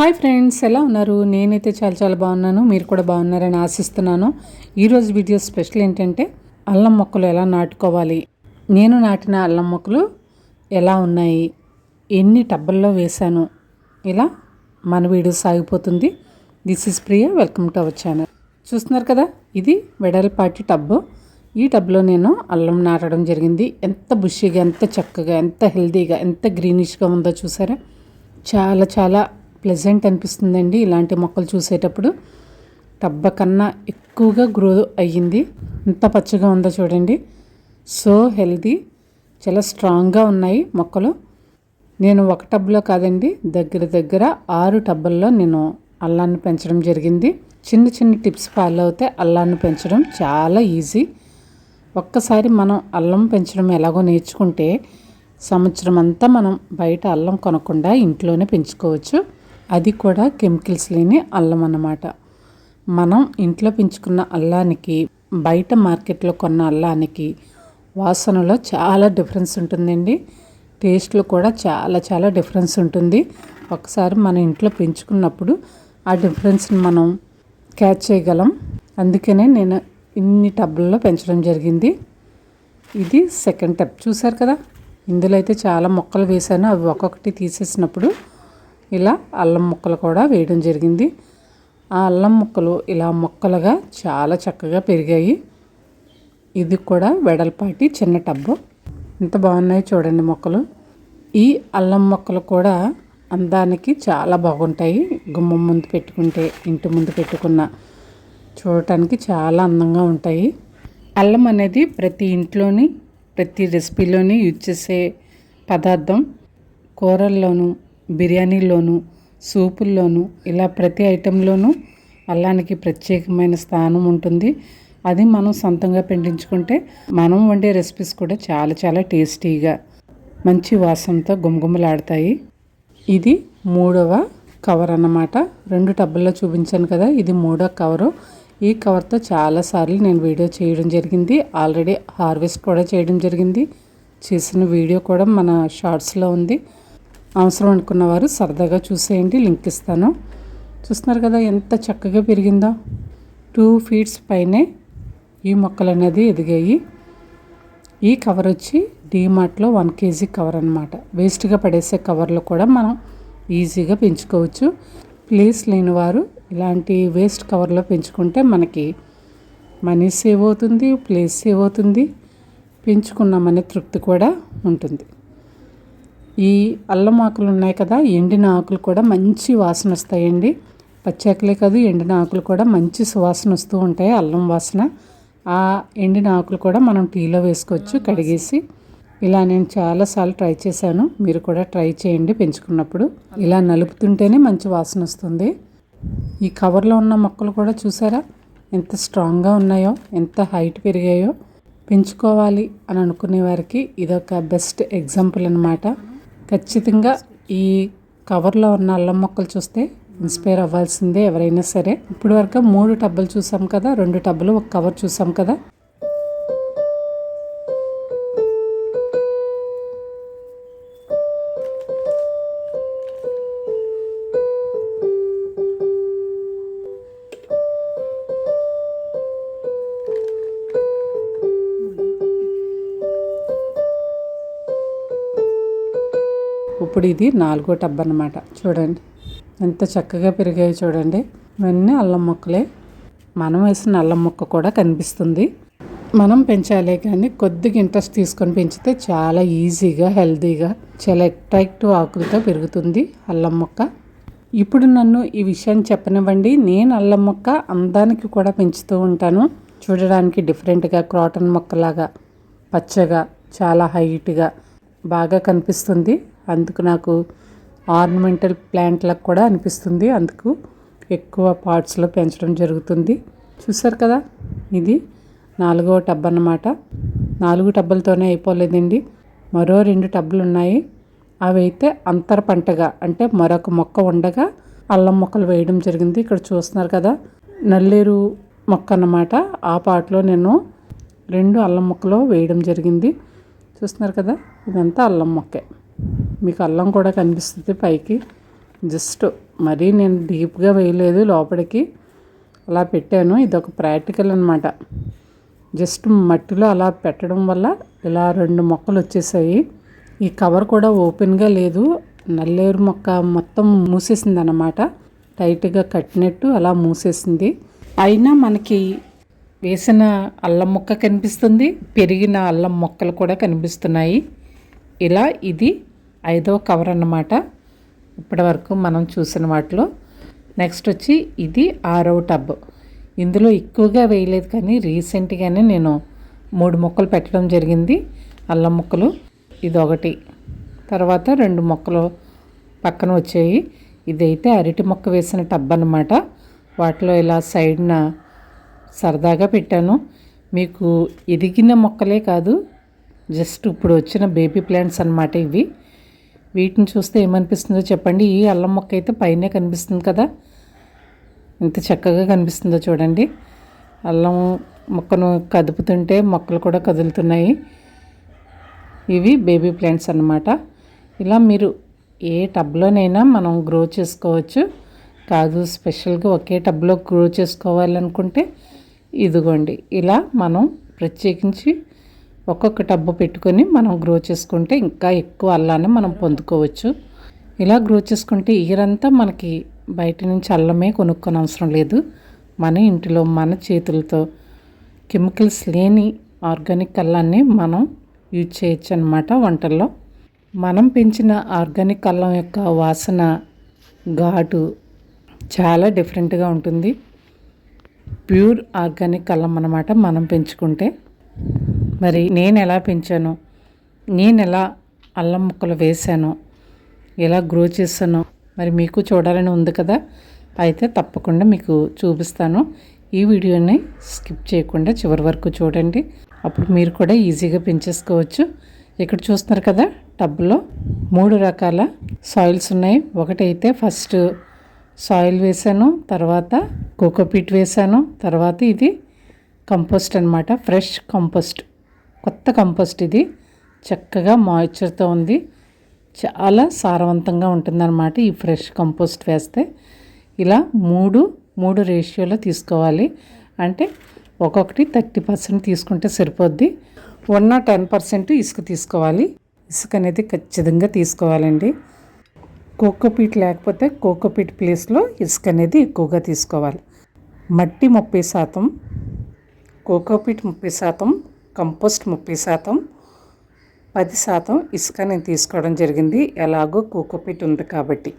Hi friends ఎలా ఉన్నారు? నేనైతే చాలా చాలా బాగున్నాను. మీరు కూడా బాగున్నారని ఆశిస్తున్నాను. ఈరోజు వీడియో స్పెషల్ ఏంటంటే అల్లం మొక్కలు ఎలా నాటుకోవాలి? నేను నాటిన అల్లం మొక్కలు ఎలా ఉన్నాయి? ఎన్ని టబ్బల్లో వేశాను? ఇలా మన వీడియో సాగిపోతుంది. This is Priya welcome to our channel చూస్తున్నారు కదా? ఇది వెడల్పాటి టబ్బు. ఈ టబ్లో నేను అల్లం నాటడం జరిగింది. ఎంత బుషిగా ఎంత చక్కగా ఎంత హెల్తీగా ఎంత గ్రీనిష్గా ఉందో చూసారా? చాలా చాలా ప్లెజెంట్ అనిపిస్తుందండి ఇలాంటి మొక్కలు చూసేటప్పుడు. టబ్బ కన్నా ఎక్కువగా గ్రో అయ్యింది. ఎంత పచ్చగా ఉందో చూడండి. సో హెల్తీ చాలా స్ట్రాంగ్గా ఉన్నాయి మొక్కలు. నేను ఒక టబ్లో కాదండి దగ్గర దగ్గర ఆరు టబ్బల్లో నేను అల్లాన్ని పెంచడం జరిగింది. చిన్న చిన్న టిప్స్ ఫాలో అవుతే అల్లాన్ని పెంచడం చాలా ఈజీ ఒక్కసారి మనం అల్లం పెంచడం ఎలాగో నేర్చుకుంటే సంవత్సరం అంతా మనం బయట అల్లం కొనకుండా ఇంట్లోనే పెంచుకోవచ్చు. అది కూడా కెమికల్స్ లేని అల్లం అన్నమాట. మనం ఇంట్లో పెంచుకున్న అల్లానికి బయట మార్కెట్లో కొన్న అల్లానికి వాసనలో చాలా డిఫరెన్స్ ఉంటుందండి. టేస్ట్లో కూడా చాలా చాలా డిఫరెన్స్ ఉంటుంది. ఒకసారి మన ఇంట్లో పెంచుకున్నప్పుడు ఆ డిఫరెన్స్ని మనం క్యాచ్ చేయగలం. అందుకనే నేను ఇన్ని టబ్బుల్లో పెంచడం జరిగింది. ఇది సెకండ్ టబ్ చూసారు కదా? ఇందులో అయితే చాలా మొక్కలు వేశాను. అవి ఒక్కొక్కటి తీసేసినప్పుడు ఇలా అల్లం ముక్కలు కూడా వేయడం జరిగింది. ఆ అల్లం ముక్కలు ఇలా మొక్కలుగా చాలా చక్కగా పెరిగాయి. ఇది కూడా వెడల్పాటి చిన్న టబ్బు. ఎంత బాగున్నాయి చూడండి మొక్కలు. ఈ అల్లం మొక్కలు కూడా అందానికి చాలా బాగుంటాయి. గుమ్మం ముందు పెట్టుకుంటే ఇంటి ముందు పెట్టుకున్న చూడటానికి చాలా అందంగా ఉంటాయి. అల్లం అనేది ప్రతి ఇంట్లోని ప్రతి రెసిపీలోని యూజ్ చేసే పదార్థం. కూరల్లోనూ బిర్యానీలోను సూపుల్లోనూ ఇలా ప్రతి ఐటెంలోనూ అల్లానికి ప్రత్యేకమైన స్థానం ఉంటుంది. అది మనం సొంతంగా పండించుకుంటే మనం వండే రెసిపీస్ కూడా చాలా చాలా టేస్టీగా మంచి వాసనతో గుమగుమలాడతాయి. ఇది మూడవ కవర్ అన్నమాట. రెండు టబ్బుల్లో చూపించాను కదా ఇది మూడో కవరు. ఈ కవర్తో చాలాసార్లు నేను వీడియో చేయడం జరిగింది. ఆల్రెడీ హార్వెస్ట్ కూడా చేయడం జరిగింది. చేసిన వీడియో కూడా మన షార్ట్స్లో ఉంది. అవసరం అనుకున్నవారు సరదాగా చూసేయండి. లింక్ ఇస్తాను. చూస్తున్నారు కదా ఎంత చక్కగా పెరిగిందో. టూ ఫీట్స్ పైనే ఈ మొక్కలు అనేది ఎదిగాయి. ఈ కవర్ వచ్చి డీమార్ట్లో వన్ కేజీ కవర్ అనమాట వేస్ట్గా పడేసే కవర్లు కూడా మనం ఈజీగా పెంచుకోవచ్చు. ప్లేస్ లేని వారు ఇలాంటి వేస్ట్ కవర్లో పెంచుకుంటే మనకి మనీ సేవ్ అవుతుంది ప్లేస్ సేవ్ అవుతుంది. పెంచుకున్నామనే తృప్తి కూడా ఉంటుంది. ఈ అల్లం ఆకులు ఉన్నాయి కదా ఎండిన ఆకులు కూడా మంచి వాసన వస్తాయండి. పచ్చాకులే కాదు ఎండిన ఆకులు కూడా మంచి సువాసన వస్తూ ఉంటాయి అల్లం వాసన. ఆ ఎండిన ఆకులు కూడా మనం టీలో వేసుకోవచ్చు కడిగేసి. ఇలా నేను చాలాసార్లు ట్రై చేశాను మీరు కూడా ట్రై చేయండి పెంచుకున్నప్పుడు. ఇలా నలుపుతుంటేనే మంచి వాసన వస్తుంది. ఈ కవర్లో ఉన్న మొక్కలు కూడా చూసారా? ఎంత స్ట్రాంగ్గా ఉన్నాయో ఎంత హైట్ పెరిగాయో. పెంచుకోవాలి అని అనుకునే వారికి ఇదొక బెస్ట్ ఎగ్జాంపుల్ అనమాట ఖచ్చితంగా ఈ కవర్లో ఉన్న అల్లం మొక్కలు చూస్తే ఇన్స్పైర్ అవ్వాల్సిందే ఎవరైనా సరే. ఇప్పటివరకు వరకు మూడు టబ్బులు చూసాం కదా రెండు టబ్బులు ఒక కవర్ చూసాం కదా. ఇప్పుడు ఇది నాలుగో టబ్ అనమాట చూడండి. ఎంత చక్కగా పెరిగాయి చూడండి. ఇవన్నీ అల్లం మొక్కలే. మనం వేసిన అల్లం మొక్క కూడా కనిపిస్తుంది. మనం పెంచాలే కానీ కొద్దిగా ఇంట్రెస్ట్ తీసుకొని పెంచితే చాలా ఈజీగా హెల్తీగా చాలా అట్రాక్టివ్ ఆకులతో పెరుగుతుంది అల్లం మొక్క. ఇప్పుడు నన్ను ఈ విషయాన్ని చెప్పనివ్వండి. నేను అల్లం మొక్క అందానికి కూడా పెంచుతూ ఉంటాను. చూడడానికి డిఫరెంట్గా క్రాటన్ మొక్కలాగా పచ్చగా చాలా హైట్గా బాగా కనిపిస్తుంది. అందుకు నాకు ఆర్నమెంటల్ ప్లాంట్లకు కూడా అనిపిస్తుంది. అందుకు ఎక్కువ పార్ట్స్లో పెంచడం జరుగుతుంది. చూసారు కదా? ఇది నాలుగవ టబ్ అన్నమాట. నాలుగు టబ్బులతోనే అయిపోలేదండి. మరో రెండు టబ్బులు ఉన్నాయి. అవి అయితే అంతర పంటగా అంటే మరొక మొక్క ఉండగా అల్లం మొక్కలు వేయడం జరిగింది. ఇక్కడ చూస్తున్నారు కదా? నల్లేరు మొక్క అన్నమాట. ఆ పాటలో నేను రెండు అల్లం మొక్కలు వేయడం జరిగింది. చూస్తున్నారు కదా? ఇదంతా అల్లం మొక్కే. మీకు అల్లం కూడా కనిపిస్తుంది పైకి. జస్ట్ మరీ నేను డీప్గా వేయలేదు లోపలికి అలా పెట్టాను. ఇది ఒక ప్రాక్టికల్ అనమాట జస్ట్ మట్టిలో అలా పెట్టడం వల్ల ఇలా రెండు మొక్కలు వచ్చేసాయి. ఈ కవర్ కూడా ఓపెన్గా లేదు. నల్లేరు మొక్క మొత్తం మూసేసింది అనమాట టైట్గా కట్టినట్టు అలా మూసేసింది. అయినా మనకి వేసిన అల్లం మొక్క కనిపిస్తుంది. పెరిగిన అల్లం మొక్కలు కూడా కనిపిస్తున్నాయి. ఇలా ఇది ఐదవ కవర్ అన్నమాట. ఇప్పటి వరకు మనం చూసిన వాటిలో. నెక్స్ట్ వచ్చి ఇది ఆరవ టబ్. ఇందులో ఎక్కువగా వేయలేదు కానీ రీసెంట్గానే నేను మూడు మొక్కలు పెట్టడం జరిగింది. అల్లం మొక్కలు ఇది ఒకటి తర్వాత రెండు మొక్కలు పక్కన వచ్చాయి. ఇదైతే అరటి మొక్క వేసిన టబ్ అనమాట వాటిలో ఇలా సైడ్న సరదాగా పెట్టాను. మీకు ఎదిగిన మొక్కలే కాదు జస్ట్ ఇప్పుడు వచ్చిన బేబీ ప్లాంట్స్ అనమాట ఇవి. వీటిని చూస్తే ఏమనిపిస్తుందో చెప్పండి. ఈ అల్లం మొక్క అయితే పైనే కనిపిస్తుంది కదా. ఎంత చక్కగా కనిపిస్తుందో చూడండి. అల్లం మొక్కను కదుపుతుంటే మొక్కలు కూడా కదులుతున్నాయి. ఇవి బేబీ ప్లాంట్స్ అన్నమాట. ఇలా మీరు ఏ టబ్లోనైనా మనం గ్రో చేసుకోవచ్చు. కాదు స్పెషల్గా ఒకే టబ్లో గ్రో చేసుకోవాలనుకుంటే ఇదిగోండి. ఇలా మనం ప్రత్యేకించి ఒక్కొక్క టబ్బు పెట్టుకొని మనం గ్రో చేసుకుంటే ఇంకా ఎక్కువ అల్లాన్ని మనం పొందుకోవచ్చు. ఇలా గ్రో చేసుకుంటే ఇయరంతా మనకి బయట నుంచి అల్లమే కొనుక్కొని అవసరం లేదు. మన ఇంటిలో మన చేతులతో కెమికల్స్ లేని ఆర్గానిక్ అల్లాన్ని మనం యూజ్ చేయొచ్చు అనమాట వంటల్లో. మనం పెంచిన ఆర్గానిక్ అల్లం యొక్క వాసన ఘాటు చాలా డిఫరెంట్గా ఉంటుంది. ప్యూర్ ఆర్గానిక్ అల్లం అన్నమాట మనం పెంచుకుంటే. మరి నేను ఎలా పెంచాను నేను ఎలా అల్లం ముక్కలు వేశాను ఎలా గ్రో చేశానో మరి మీకు చూడాలని ఉంది కదా? అయితే తప్పకుండా మీకు చూపిస్తాను. ఈ వీడియోని స్కిప్ చేయకుండా చివరి వరకు చూడండి. అప్పుడు మీరు కూడా ఈజీగా పెంచేసుకోవచ్చు. ఇక్కడ చూస్తున్నారు కదా టబ్లో మూడు రకాల సాయిల్స్ ఉన్నాయి. ఒకటైతే ఫస్ట్ సాయిల్ వేసాను తర్వాత కోకోపీట్ వేసాను తర్వాత ఇది కంపోస్ట్ అనమాట ఫ్రెష్ కంపోస్ట్. కొత్త కంపోస్ట్ ఇది. చక్కగా మాయిశ్చర్తో ఉంది. చాలా సారవంతంగా ఉంటుందన్నమాట ఈ ఫ్రెష్ కంపోస్ట్ వేస్తే. ఇలా మూడు మూడు రేషియోలో తీసుకోవాలి. అంటే ఒక్కొక్కటి థర్టీ పర్సెంట్ తీసుకుంటే సరిపోద్ది. వన్ టెన్ పర్సెంట్ ఇసుక తీసుకోవాలి. ఇసుక అనేది ఖచ్చితంగా తీసుకోవాలండి. కోకోపీట్ లేకపోతే కోకోపీట్ ప్లేస్లో ఇసుక అనేది ఎక్కువగా తీసుకోవాలి. మట్టి ముప్పై శాతం కోకోపీట్ ముప్పై శాతం కంపోస్ట్ ముప్పై శాతం పది శాతం ఇసుక నేను తీసుకోవడం జరిగింది. ఎలాగో కోకోపిట్ ఉంది కాబట్టి.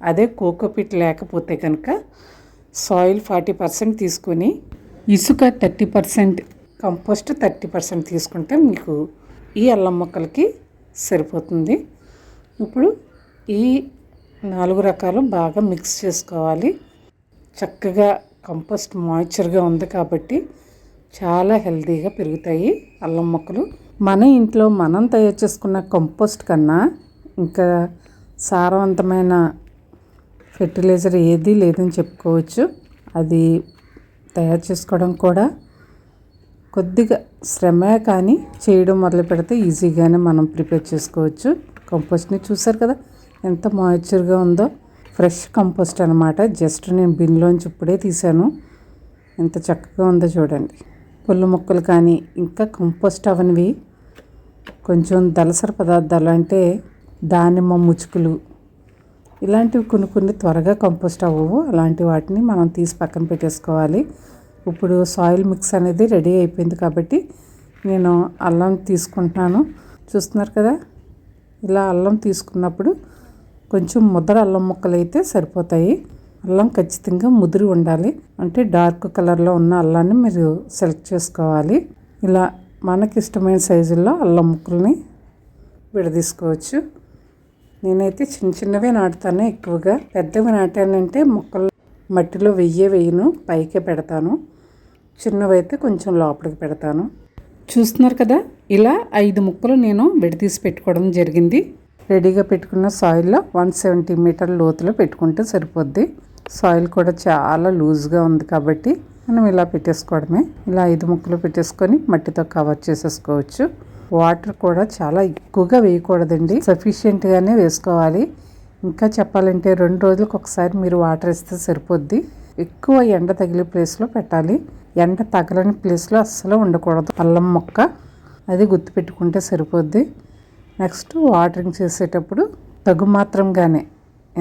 అదే కోకోపిట్ లేకపోతే కనుక సాయిల్ ఫార్టీ పర్సెంట్ తీసుకొని ఇసుక thirty percent compost thirty percent తీసుకుంటే మీకు ఈ అల్లం మొక్కలకి సరిపోతుంది. ఇప్పుడు ఈ నాలుగు రకాలు బాగా మిక్స్ చేసుకోవాలి. చక్కగా కంపోస్ట్ మాయిశ్చర్గా ఉంది కాబట్టి చాలా హెల్తీగా పెరుగుతాయి అల్లం మొక్కలు. మన ఇంట్లో మనం తయారు చేసుకున్న కంపోస్ట్ కన్నా ఇంకా సారవంతమైన ఫెర్టిలైజర్ ఏది లేదని చెప్పుకోవచ్చు. అది తయారు చేసుకోవడం కూడా కొద్దిగా శ్రమే కానీ చేయడం మొదలు పెడితే ఈజీగానే మనం ప్రిపేర్ చేసుకోవచ్చు. కంపోస్ట్ని చూసారు కదా? ఎంత మాయిశ్చర్గా ఉందో. ఫ్రెష్ కంపోస్ట్ అనమాట జస్ట్ నేను బిన్లోంచి ఇప్పుడే తీసాను ఎంత చక్కగా ఉందో చూడండి. పుల్ల మొక్కలు కానీ ఇంకా కంపోస్ట్ అవనివి కొంచెం దలసర పదార్థాలు అంటే దానిమ్మ ముచ్చుకులు ఇలాంటివి కొన్ని కొన్ని త్వరగా కంపోస్ట్ అవ్వవు. అలాంటి వాటిని మనం తీసి పక్కన పెట్టేసుకోవాలి. ఇప్పుడు సాయిల్ మిక్స్ అనేది రెడీ అయిపోయింది కాబట్టి నేను అల్లం తీసుకుంటున్నాను. చూస్తున్నారు కదా? ఇలా అల్లం తీసుకున్నప్పుడు కొంచెం ముద్ర అల్లం ముక్కలు అయితే సరిపోతాయి. అల్లం ఖచ్చితంగా ముదిరి ఉండాలి. అంటే డార్క్ కలర్లో ఉన్న అల్లాన్ని మీరు సెలెక్ట్ చేసుకోవాలి. ఇలా మనకి ఇష్టమైన సైజుల్లో అల్లం ముక్కల్ని విడదీసుకోవచ్చు. నేనైతే చిన్న చిన్నవే నాటుతాను. ఎక్కువగా పెద్దవి నాటానంటే మొక్కలు మట్టిలో వెయ్యే వెయ్యను పైకే పెడతాను. చిన్నవైతే కొంచెం లోపలికి పెడతాను. చూస్తున్నారు కదా? ఇలా ఐదు ముక్కలు నేను విడదీసి పెట్టుకోవడం జరిగింది. రెడీగా పెట్టుకున్న సాయిల్లో వన్ సెవెంటీ మీటర్ లోతులో పెట్టుకుంటే సరిపోద్ది. సాయిల్ కూడా చాలా లూజ్గా ఉంది కాబట్టి మనం ఇలా పెట్టేసుకోవడమే. ఇలా ఐదు ముక్కలు పెట్టేసుకొని మట్టితో కవర్ చేసేసుకోవచ్చు. వాటర్ కూడా చాలా ఎక్కువగా వేయకూడదండి. సఫిషియెంట్గానే వేసుకోవాలి. ఇంకా చెప్పాలంటే రెండు రోజులకు ఒకసారి మీరు వాటర్ ఇస్తే సరిపోద్ది. ఎక్కువ ఎండ తగిలే ప్లేస్లో పెట్టాలి. ఎండ తగలని ప్లేస్లో అస్సలు ఉండకూడదు. అల్లం మొక్క అది గుర్తుపెట్టుకుంటే సరిపోద్ది. నెక్స్ట్ వాటరింగ్ చేసేటప్పుడు తగు మాత్రంగానే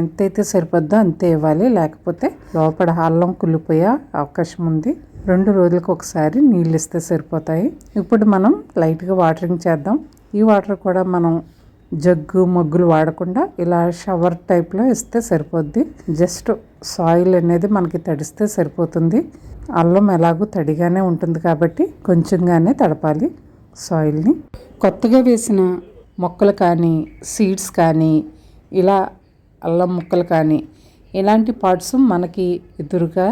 ఎంతైతే సరిపోద్దో అంతే ఇవ్వాలి. లేకపోతే లోపల అల్లం కుళ్ళిపోయే అవకాశం ఉంది. రెండు రోజులకు ఒకసారి నీళ్ళు ఇస్తే సరిపోతాయి. ఇప్పుడు మనం లైట్గా వాటరింగ్ చేద్దాం. ఈ వాటర్ కూడా మనం జగ్గు మగ్గులు వాడకుండా ఇలా షవర్ టైప్లో ఇస్తే సరిపోద్ది. జస్ట్ సాయిల్ అనేది మనకి తడిస్తే సరిపోతుంది. అల్లం ఎలాగూ తడిగానే ఉంటుంది కాబట్టి కొంచెంగానే తడపాలి సాయిల్ని. కొత్తగా వేసిన మొక్కలు కానీ సీడ్స్ కానీ ఇలా అల్లం ముక్కలు కానీ ఇలాంటి పార్ట్స్ మనకి ఎదురుగా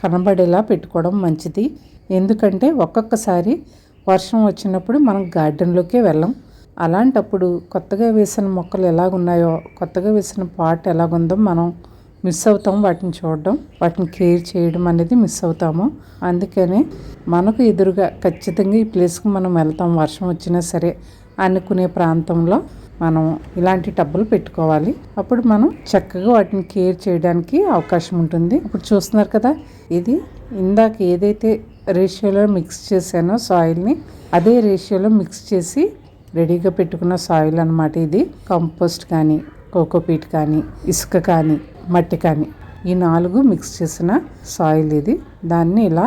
కనబడేలా పెట్టుకోవడం మంచిది. ఎందుకంటే ఒక్కొక్కసారి వర్షం వచ్చినప్పుడు మనం గార్డెన్లోకే వెళ్ళం. అలాంటప్పుడు కొత్తగా వేసిన మొక్కలు ఎలాగున్నాయో కొత్తగా వేసిన పాట్ ఎలాగుందో మనం మిస్ అవుతాం వాటిని చూడడం వాటిని కేర్ చేయడం అనేది మిస్ అవుతాము. అందుకనే మనకు ఎదురుగా ఖచ్చితంగా ఈ ప్లేస్కి మనం వెళ్తాం వర్షం వచ్చినా సరే అనుకునే ప్రాంతంలో. మనం ఇలాంటి టబ్బులు పెట్టుకోవాలి. అప్పుడు మనం చక్కగా వాటిని కేర్ చేయడానికి అవకాశం ఉంటుంది. ఇప్పుడు చూస్తున్నారు కదా ఇది ఇందాక ఏదైతే రేషియోలో మిక్స్ చేశానో సాయిల్ని అదే రేషియోలో మిక్స్ చేసి రెడీగా పెట్టుకున్న సాయిల్ అనమాట ఇది. కంపోస్ట్ కానీ కోకోపీట్ కానీ ఇసుక కానీ మట్టి కానీ ఈ నాలుగు మిక్స్ చేసిన సాయిల్ ఇది. దాన్ని ఇలా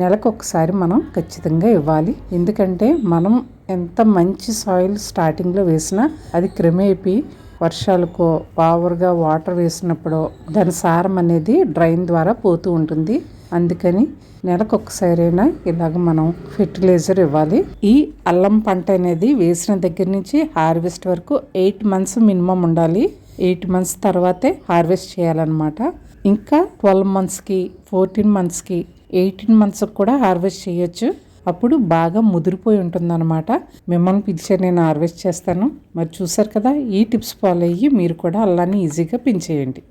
నెలకు ఒకసారి మనం ఖచ్చితంగా ఇవ్వాలి. ఎందుకంటే మనం ఎంత మంచి సాయిల్ స్టార్టింగ్లో వేసినా అది క్రమేపీ వర్షాలకో పావర్గా వాటర్ వేసినప్పుడు దాని సారం అనేది డ్రైన్ ద్వారా పోతూ ఉంటుంది. అందుకని నెలకు ఒకసారైనా ఇలాగ మనం ఫెర్టిలైజర్ ఇవ్వాలి. ఈ అల్లం పంట అనేది వేసిన దగ్గర నుంచి హార్వెస్ట్ వరకు ఎయిట్ మంత్స్ మినిమం ఉండాలి. ఎయిట్ మంత్స్ తర్వాతే హార్వెస్ట్ చేయాలన్నమాట. ఇంకా ట్వెల్వ్ మంత్స్కి ఫోర్టీన్ మంత్స్కి ఎయిటీన్ మంత్స్కి కూడా హార్వెస్ట్ చేయొచ్చు. అప్పుడు బాగా ముదిరిపోయి ఉంటుందన్నమాట. మిమ్మల్ని పిలిచే నేను హార్వెస్ట్ చేస్తాను. మరి చూసారు కదా ఈ టిప్స్ ఫాలో అయ్యి మీరు కూడా అల్లాన్ని ఈజీగా పెంచేయండి.